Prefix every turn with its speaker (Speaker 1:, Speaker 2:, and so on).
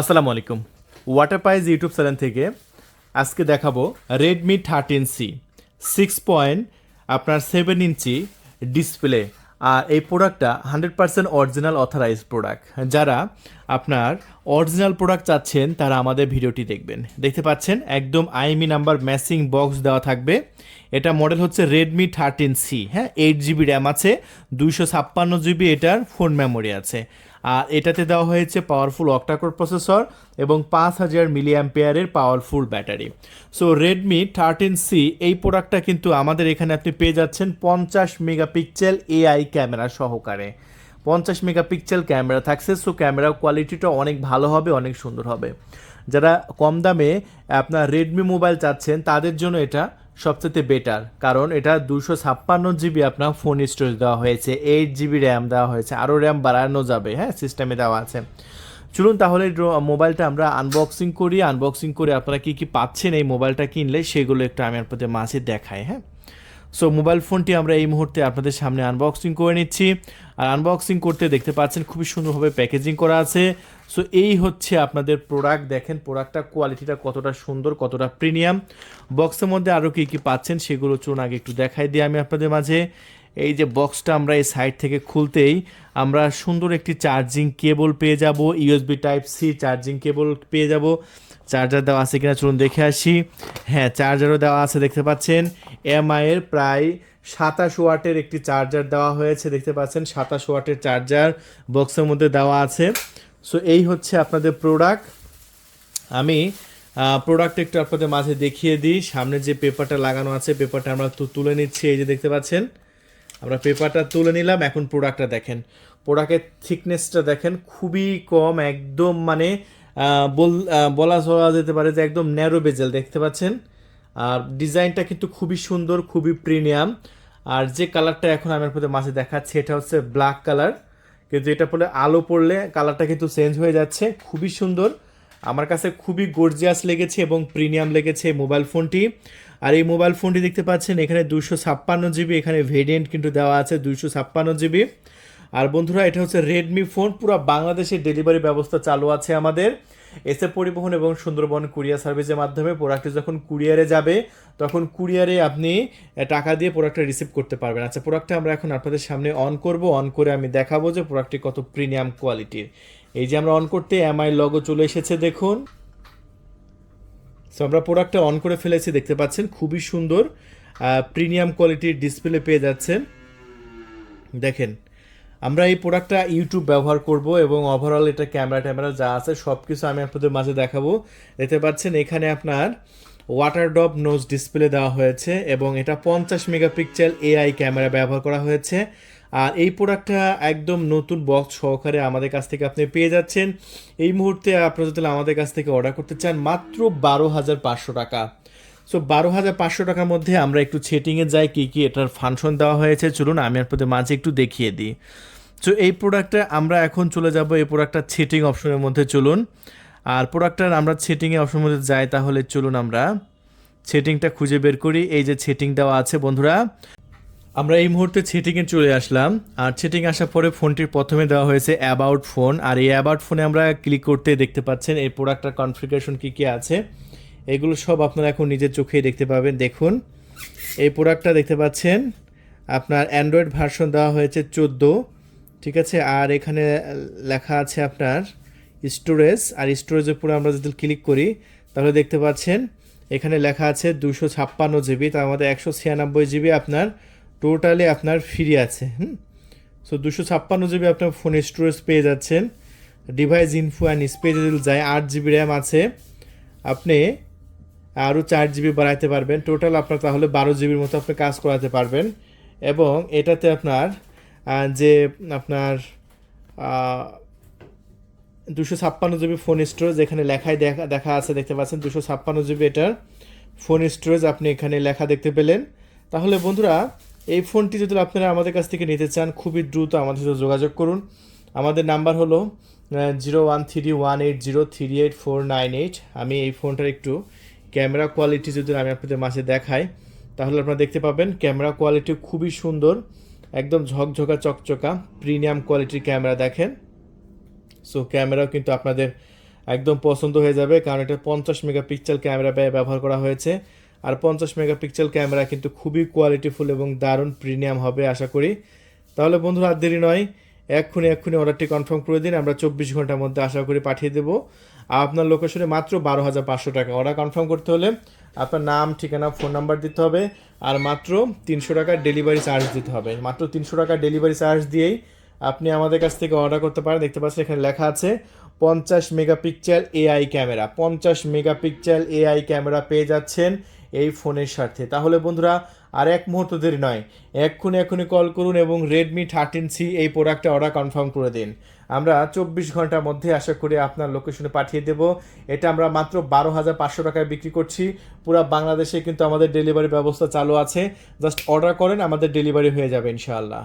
Speaker 1: আসসালামু আলাইকুম। Water পাইজ YouTube channel থেকে আজকে দেখাবো Redmi thirteen C six point আপনার সেভেন ইঞ্চি ডিসপ্লে আর এই প্রোডাক্টটা hundred percent original authorise product যারা আপনার অরিজিনাল প্রোডাক্ট চাচ্ছেন, তারা আমাদের ভিডিওটি দেখবেন। দেখতে পাচ্ছেন, একদম আইএমই নাম্বার ম্যাসিং বক্স দেওয়া থাকবে। এটা মডেল হচ্ছে রেডমি থার্টিন সি হ্যাঁ এইট জিবি র্যাম আছে, দুইশো ছাপ্পান্ন জিবি এটার ফোন মেমোরি আছে। আর এটাতে দেওয়া হয়েছে পাওয়ারফুল অক্টাকোর প্রসেসর এবং পাঁচ হাজার মিলি অ্যাম্পেয়ারের powerful battery so Redmi thirteen C এই প্রোডাক্টটা কিন্তু আমাদের এখানে আপনি পেয়ে যাচ্ছেন পঞ্চাশ মেগাপিক্সেল এআই ক্যামেরা সহকারে। পঞ্চাশ মেগাপিক্সেল ক্যামেরা থাকছে সো ক্যামেরা কোয়ালিটিটা অনেক ভালো হবে, অনেক সুন্দর হবে। যারা কম দামে আপনার রেডমি মোবাইল চাচ্ছেন, তাদের জন্য এটা সবচেয়ে বেটার কারণ এটা দুশো ছাপ্পান্ন জিবি আপনার ফোন স্টোরেজ দেওয়া হয়েছে এইট জিবি র্যাম দেওয়া হয়েছে আরও র্যাম বাড়ানো যাবে হ্যাঁ সিস্টেমে দেওয়া আছে। চলুন তাহলে মোবাইলটা আমরা আনবক্সিং করি আনবক্সিং করে আপনারা কী কী পাচ্ছেন এই মোবাইলটা কিনলে, সেগুলো একটু আমি আপনাদের মাঝে দেখাই হ্যাঁ। সো মোবাইল ফোনটি আমরা এই মুহূর্তে আপনাদের সামনে আনবক্সিং করে নিচ্ছি। আর আনবক্সিং করতে দেখতে পাচ্ছেন খুবই সুন্দরভাবে প্যাকেজিং করা আছে। সো এই হচ্ছে আপনাদের প্রোডাক্ট দেখেন প্রোডাক্টটা কোয়ালিটিটা কতটা সুন্দর, কতটা প্রিমিয়াম বক্সের মধ্যে আরও কী কী পাচ্ছেন সেগুলো চুন আগে একটু দেখাই দিই আমি আপনাদের মাঝে। এই যে বক্সটা আমরা এই সাইড থেকে খুলতেই আমরা সুন্দর একটি চার্জিং কেবল পেয়ে যাব। USB type C charging cable পেয়ে যাব। চার্জার দেওয়া আছে কিনা চলুন দেখে আসি। হ্যাঁ চার্জারও দেওয়া আছে, দেখতে পাচ্ছেন। এমআই এর প্রায় সাতাশ ওয়াটের একটি চার্জার দেওয়া হয়েছে, দেখতে পাচ্ছেন। সাতাশ ওয়াটের চার্জার বক্সের মধ্যে দেওয়া আছে। সো এই হচ্ছে আপনাদের প্রোডাক্ট আমি প্রোডাক্ট একটু আপনাদের মাঝে দেখিয়ে দিই। সামনে যে পেপারটা লাগানো আছে পেপারটা আমরা তো, তুলে নিচ্ছি। এই যে দেখতে পাচ্ছেন, আমরা পেপারটা তুলে নিলাম। এখন প্রোডাক্টটা দেখেন। প্রোডাক্টের থিকনেসটা দেখেন, খুবই কম, একদম মানে বল- বলা যেতে পারে যে একদম ন্যারো বেজেল দেখতে পাচ্ছেন? আর ডিজাইনটা কিন্তু খুবই সুন্দর, খুবই প্রিমিয়াম আর যে কালারটা এখন আমি আপনাদের মাঝে দেখাচ্ছি, এটা হচ্ছে ব্ল্যাক কালার কিন্তু এটা পড়লে আলো পড়লে কালারটা কিন্তু চেঞ্জ হয়ে যাচ্ছে। খুবই সুন্দর। আমার কাছে খুবই গর্জিয়াস লেগেছে এবং প্রিমিয়াম লেগেছে এই মোবাইল ফোনটি আর এই মোবাইল ফোনটি দেখতে পাচ্ছেন, এখানে দুশো ছাপ্পান্ন জিবি এখানে ভেরিয়েন্ট কিন্তু দেওয়া আছে দুশো ছাপ্পান্ন জিবি আর বন্ধুরা, এটা হচ্ছে রেডমি ফোন পুরো বাংলাদেশের ডেলিভারি ব্যবস্থা চালু আছে আমাদের। এসে পরিবহন এবং সুন্দরবন কুরিয়ার সার্ভিসের মাধ্যমে প্রোডাক্টটি যখন কুরিয়ারে যাবে, তখন কুরিয়ারে আপনি টাকা দিয়ে প্রোডাক্টটা রিসিভ করতে পারবেন। আচ্ছা প্রোডাক্টটা আমরা এখন আপনাদের সামনে অন করব। অন করে আমি দেখাবো যে প্রোডাক্টটি কত প্রিমিয়াম কোয়ালিটির এই যে আমরা অন করতে এমআই লগো চলে এসেছে, দেখুন। সো আমরা প্রোডাক্টটা অন করে ফেলেছি, দেখতে পাচ্ছেন? খুবই সুন্দর প্রিমিয়াম কোয়ালিটির ডিসপ্লে পেয়ে যাচ্ছেন। দেখেন আমরা এই প্রোডাক্টটা ইউটিউব ব্যবহার করব এবং ওভারঅল এটা ক্যামেরা ট্যামেরা যা আছে সব কিছু আমি আপনাদের মাঝে দেখাবো। দেখতে পাচ্ছেন এখানে আপনার ওয়াটার ড্রপ নোজ ডিসপ্লে দেওয়া হয়েছে এবং এটা পঞ্চাশ মেগাপিক্সেল এআই ক্যামেরা ব্যবহার করা হয়েছে। আর এই প্রোডাক্টটা একদম নতুন বক্স সহকারে আমাদের কাছ থেকে আপনি পেয়ে যাচ্ছেন। এই মুহূর্তে আপনারা যদি আমাদের কাছ থেকে অর্ডার করতে চান, মাত্র বারো হাজার পাঁচশো টাকা। সো বারো হাজার পাঁচশো টাকার মধ্যে আমরা একটু সেটিংয়ে যাই, কী কী এটার ফাংশন দেওয়া হয়েছে। চলুন আমি আপনাদের মাঝে একটু দেখিয়ে দিই। সো এই প্রোডাক্টে আমরা এখন চলে যাব, এই প্রোডাক্টটা সেটিং অপশনের মধ্যে চলুন। আর প্রোডাক্টটার আমরা সেটিংয়ে অপশনের মধ্যে যাই, তাহলে চলুন আমরা সেটিংটা খুঁজে বের করি। এই যে সেটিং দেওয়া আছে, বন্ধুরা, আমরা এই মুহূর্তে সেটিংয়ে চলে আসলাম। আর সেটিং আসার পরে ফোনটির প্রথমে দেওয়া হয়েছে অ্যাবাউট ফোন আর এই অ্যাবাউট ফোনে আমরা ক্লিক করতে দেখতে পাচ্ছেন, এই প্রোডাক্টটার কনফিগারেশন কী কী আছে। এগুলো সব আপনারা এখন নিজের চোখেই দেখতে পাবেন। দেখুন, এই প্রোডাক্টটা দেখতে পাচ্ছেন, আপনার অ্যান্ড্রয়েড ভার্সন দেওয়া হয়েছে চোদ্দ। ঠিক আছে? আর এখানে লেখা আছে আপনার স্টোরেজ আর স্টোরেজের উপরে আমরা যদি ক্লিক করি, তাহলে দেখতে পাচ্ছেন এখানে লেখা আছে দুশো ছাপ্পান্ন জিবি তার মধ্যে একশো ছিয়ানব্বই জিবি আপনার টোটালি আপনার ফ্রি আছে, হুম? সো দুশো ছাপ্পান্ন জিবি আপনার ফোনে স্টোরেজ পেয়ে যাচ্ছেন। ডিভাইস ইনফো অ্যান্ড স্পেস যায়, আট জিবি র্যাম আছে। আপনি আরও চার জিবি বাড়াইতে পারবেন। টোটাল আপনার তাহলে বারো জিবির মতো আপনি কাজ করাতে পারবেন। এবং এটাতে আপনার যে আপনার দুশো ছাপ্পান্ন জিবি ফোন স্টোরেজ এখানে লেখায় দেখা দেখা আছে, দেখতে পাচ্ছেন, দুশো ছাপ্পান্ন জিবি এটার ফোন স্টোরেজ আপনি এখানে লেখা দেখতে পেলেন। তাহলে বন্ধুরা, এই ফোনটি যদি আপনারা আমাদের কাছ থেকে নিতে চান, খুবই দ্রুত আমাদের সাথে যোগাযোগ করুন। আমাদের নাম্বার হলো zero one three one eight zero three eight four nine eight. আমি এই ফোনটার একটু ক্যামেরা কোয়ালিটি যদি আমি আপনাদের মাঝে দেখাই, তাহলে আপনারা দেখতে পাবেন, ক্যামেরা কোয়ালিটি খুবই সুন্দর। একদম ঝকঝকা, চকচকা প্রিমিয়াম কোয়ালিটির ক্যামেরা দেখেন। সো ক্যামেরাও কিন্তু আপনাদের একদম পছন্দ হয়ে যাবে, কারণ এটা পঞ্চাশ মেগাপিক্সেল ক্যামেরা ব্যবহার করা হয়েছে। আর পঞ্চাশ মেগাপিক্সেল ক্যামেরা কিন্তু খুবই কোয়ালিটিফুল এবং দারুণ প্রিমিয়াম হবে, আশা করি। তাহলে বন্ধুরা, আর দেরি নয় এক্ষুনি এক্ষুনি অর্ডারটি কনফার্ম করে দিন, আমরা চব্বিশ ঘণ্টার মধ্যে আশা করি পাঠিয়ে দেবো। আর আপনার লোকেশনে মাত্র বারো হাজার পাঁচশো টাকা। অর্ডার কনফার্ম করতে হলে আপনার নাম, ঠিকানা ফোন নাম্বার দিতে হবে, আর মাত্র তিনশো টাকা ডেলিভারি চার্জ দিতে হবে। মাত্র তিনশো টাকা ডেলিভারি চার্জ দিয়েই আপনি আমাদের কাছ থেকে অর্ডার করতে পারেন। দেখতে পাচ্ছেন এখানে লেখা আছে, পঞ্চাশ মেগাপিক্সেল এআই ক্যামেরা পঞ্চাশ মেগাপিক্সেল এআই ক্যামেরা পেয়ে যাচ্ছেন এই ফোনের সাথে তাহলে বন্ধুরা, আর এক মুহূর্ত দেরি নয়, এক্ষুনি এক্ষুনি কল করুন এবং রেডমি থার্টিন সি এই প্রোডাক্টটা অর্ডার কনফার্ম করে দিন। আমরা চব্বিশ ঘণ্টার মধ্যে আশা করি আপনার লোকেশনে পাঠিয়ে দেব। এটা আমরা মাত্র বারো হাজার পাঁচশো টাকায় বিক্রি করছি। পুরো বাংলাদেশে কিন্তু আমাদের ডেলিভারি ব্যবস্থা চালু আছে। জাস্ট অর্ডার করেন, আমাদের ডেলিভারি হয়ে যাবে, ইনশাআল্লাহ।